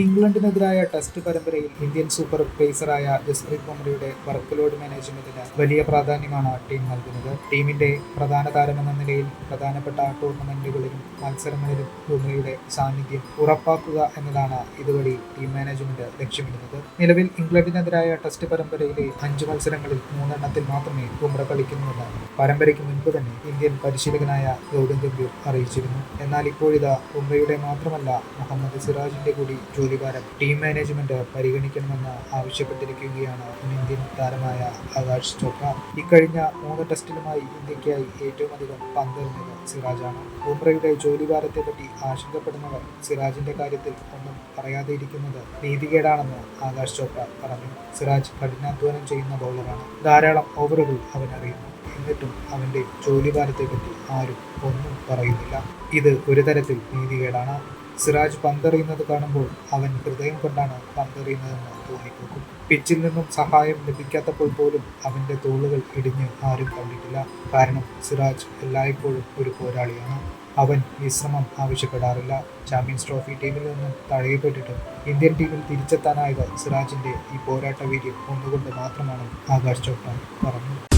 ഇംഗ്ലണ്ടിനെതിരായ ടെസ്റ്റ് പരമ്പരയിൽ Indian super പേസറായ ജസ്പ്രീത് ബുംറയുടെ വർക്ക് ലോഡ് മാനേജ്മെന്റിന് വലിയ പ്രാധാന്യമാണ് ടീം നൽകുന്നത്. ടീമിന്റെ പ്രധാന താരമെന്ന നിലയിൽ പ്രധാനപ്പെട്ട ടൂർണമെന്റുകളിലും മത്സരങ്ങളിലും ബുംറയുടെ സാന്നിധ്യം ഉറപ്പാക്കുക എന്നതാണ് ഇതുവഴി ടീം മാനേജ്മെന്റ് ലക്ഷ്യമിടുന്നത്. നിലവിൽ ഇംഗ്ലണ്ടിനെതിരായ ടെസ്റ്റ് പരമ്പരയിലെ അഞ്ച് മത്സരങ്ങളിൽ മൂന്നെണ്ണത്തിൽ മാത്രമേ ബുംറ കളിക്കുന്നുവെന്ന് പരമ്പരയ്ക്ക് മുൻപ് തന്നെ ഇന്ത്യൻ പരിശീലകനായ ഗൗതം ഗംഭീർ അറിയിച്ചിരുന്നു. എന്നാൽ ഇപ്പോഴിതാ ബുംറയുടെ മാത്രമല്ല മുഹമ്മദ് സിറാജിന്റെ കൂടി ജോലിഭാരം ടീം മാനേജ്മെന്റ് പരിഗണിക്കണമെന്ന് ആവശ്യപ്പെട്ടിരിക്കുകയാണ് ഇന്ത്യൻ താരമായ ആകാശ് ചോപ്ര. ഇക്കഴിഞ്ഞ മൂന്ന് ടെസ്റ്റിലുമായി ഇന്ത്യക്കായി ഏറ്റവും അധികം പന്തെറിഞ്ഞത് സിറാജാണ്. ബുംറയുടെ ജോലിഭാരത്തെ പറ്റി ആശങ്കപ്പെടുന്നവർ സിറാജിന്റെ കാര്യത്തിൽ ഒന്നും പറയാതെ ഇരിക്കുന്നത് നീതികേടാണെന്ന് ആകാശ് ചോപ്ര പറഞ്ഞു. സിറാജ് കഠിനാധ്വാനം ചെയ്യുന്ന ബൗളറാണ്. ധാരാളം ഓവറുകൾ അവൻ അറിയുന്നു എന്നിട്ടും അവന്റെ ജോലിഭാരത്തെപ്പറ്റി ആരും ഒന്നും പറയുന്നില്ല. ഇത് ഒരു തരത്തിൽ നീതികേടാണ്. സിറാജ് പന്തെറിയുന്നത് കാണുമ്പോൾ അവൻ ഹൃദയം കൊണ്ടാണ് പന്തെറിയുന്നതെന്ന് തോന്നിപ്പോകും. പിച്ചിൽ നിന്നും സഹായം ലഭിക്കാത്തപ്പോൾ പോലും അവന്റെ തോളുകൾ ഇടിഞ്ഞ് ആരും കണ്ടിട്ടില്ല. കാരണം സിറാജ് എല്ലായ്പ്പോഴും ഒരു പോരാളിയാണ്. അവൻ വിശ്രമം ആവശ്യപ്പെടാറില്ല. ചാമ്പ്യൻസ് ട്രോഫി ടീമിൽ നിന്നും തഴയപ്പെട്ടിട്ടും ഇന്ത്യൻ ടീമിൽ തിരിച്ചെത്താനായത് സിറാജിന്റെ ഈ പോരാട്ട വീര്യം ഒന്നുകൊണ്ട് മാത്രമാണ് ആകാശ് ചോപ്ര പറഞ്ഞു.